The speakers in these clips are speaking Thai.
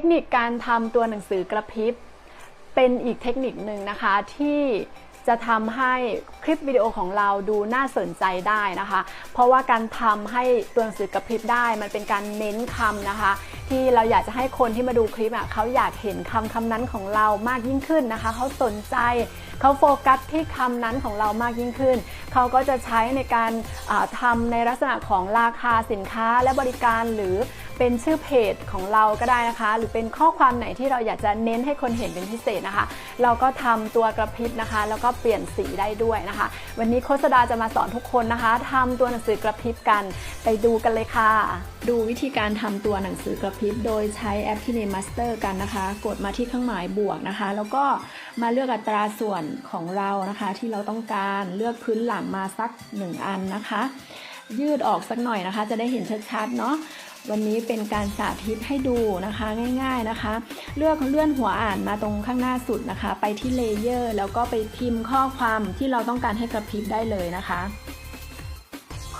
คนิคการทำตัวหนังสือกระพริบ เป็นอีกเทคนิคหนึ่งนะคะที่จะทำให้คลิปวิดีโอของเราดูน่าสนใจได้นะคะ เพราะว่าการทำให้ตัวหนังสือกระพริบได้ มันเป็นการเน้นคำนะคะ ที่เราอยากจะให้คนที่มาดูคลิปอะเขาอยากเห็นคำคำนั้นของเรามากยิ่งขึ้นนะคะ เขาสนใจเขาโฟกัสที่คำนั้นของเรามากยิ่งขึ้น เขาก็จะใช้ในการทำในลักษณะของราคาสินค้าและบริการหรือ เป็นชื่อเพจของเราก็ได้นะคะ หรือเป็นข้อความไหนที่เราอยากจะเน้นให้คนเห็นเป็นพิเศษนะคะ เราก็ทำตัวกระพริบนะคะ แล้วก็เปลี่ยนสีได้ด้วยนะคะ วันนี้โคชดาจะมาสอนทุกคนนะคะทำตัวหนังสือกระพริบกันไปดูกันเลยค่ะ ดูวิธีการทำตัวหนังสือกระพริบโดยใช้แอปที่ Name Master กันนะคะ กดมาที่เครื่องหมายบวกนะคะ แล้วก็มาเลือกอัตราส่วนของเรานะคะ ที่เราต้องการเลือกพื้นหลังมาสัก 1 อันนะคะ ยืดออกสักหน่อยนะคะ จะได้เห็นชัดๆเนาะ วันนี้เป็นการสาธิตให้ดูนะคะง่ายๆนะคะ เลือกเลื่อนหัวอ่านมาตรงข้างหน้าสุดนะคะ ไปที่เลเยอร์แล้วก็ไปพิมพ์ข้อความที่เราต้องการให้กระพริบได้เลยนะคะ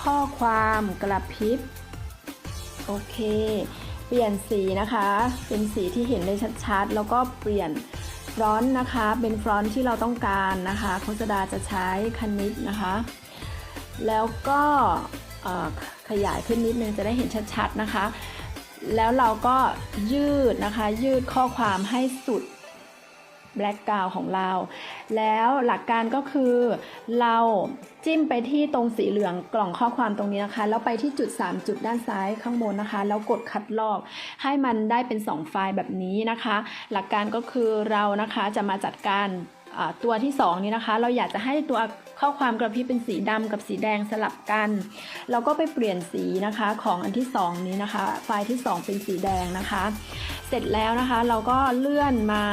ข้อความกระพริบโอเค เปลี่ยนสีนะคะ เป็นสีที่เห็นได้ชัดๆ แล้วก็เปลี่ยนฟรอนต์นะคะ เป็นฟรอนต์ที่เราต้องการนะคะโฆษดาจะใช้คณิตนะคะ แล้วก็ ขยายขึ้นนิดนึงจะได้เห็นชัดๆนะคะ แล้วเราก็ยืดนะคะ ยืดข้อความให้สุดแบล็กกราวของเรา แล้วหลักการก็คือเราจิ้มไปที่ตรงสีเหลืองกล่องข้อความตรงนี้นะคะ แล้วไปที่จุด 3 จุดด้านซ้ายข้างบนนะคะ แล้วกดคัดลอก ให้มันได้เป็น 2 ไฟล์แบบนี้นะคะ หลักการก็คือเรานะคะจะมาจัดการ ตัวที่2นี้นะคะ เราอยากจะให้ตัวข้อความกระพริบเป็นสีดำกับสีแดงสลับกันเราก็ไปเปลี่ยนสีนะคะของอันที่ 2 นี้นะคะ ไฟล์ที่ 2 เป็นสีแดงนะคะ เสร็จแล้วนะคะเราก็เลื่อนมา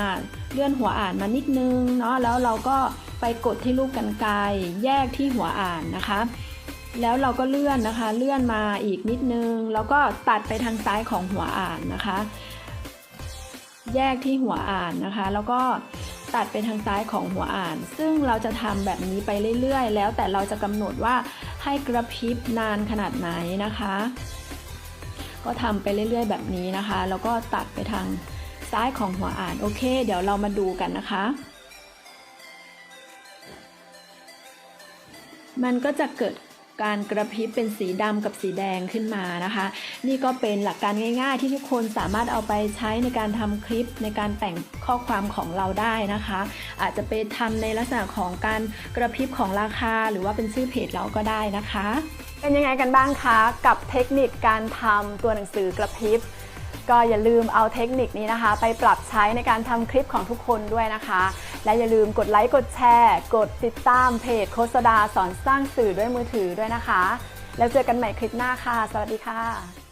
เลื่อนหัวอ่านมานิดนึงเนาะแล้วเราก็ไปกดที่รูปกันไกแยกที่หัวอ่านนะคะ แล้วเราก็เลื่อนนะคะ เลื่อนมาอีกนิดนึง แล้วก็ตัดไปทางซ้ายของหัวอ่านนะคะ แยกที่หัวอ่านนะคะ แล้วก็ ตัดไปทางซ้ายของหัวอ่าน ซึ่งเราจะทำแบบนี้ไปเรื่อยๆ แล้วแต่เราจะกำหนดว่าให้กระพริบนานขนาดไหนนะคะ ก็ทำไปเรื่อยๆ แบบนี้นะคะ แล้วก็ตัดไปทางซ้ายของหัวอ่าน โอเค เดี๋ยวเรามาดูกันนะคะ มันก็จะเกิด การกระพริบเป็นสีดำกับสีแดงขึ้นมานะคะ นี่ก็เป็นหลักการง่ายๆ ที่ทุกคนสามารถเอาไปใช้ในการทำคลิปในการแต่งข้อความของเราได้นะคะ อาจจะไปทำในลักษณะของการกระพริบของราคา หรือว่าเป็นชื่อเพจเราก็ได้นะคะ เป็นยังไงกันบ้างคะ กับเทคนิคการทำตัวหนังสือกระพริบ ก็อย่าลืมเอาเทคนิคนี้นะคะ ไปปรับใช้ในการทำคลิปของทุกคนด้วยนะคะ และอย่าลืมกดไลค์กดแชร์ กดติดตามเพจโคสดาสอนสร้างสื่อด้วยมือถือด้วยนะคะ แล้วเจอกันใหม่คลิปหน้าค่ะ สวัสดีค่ะ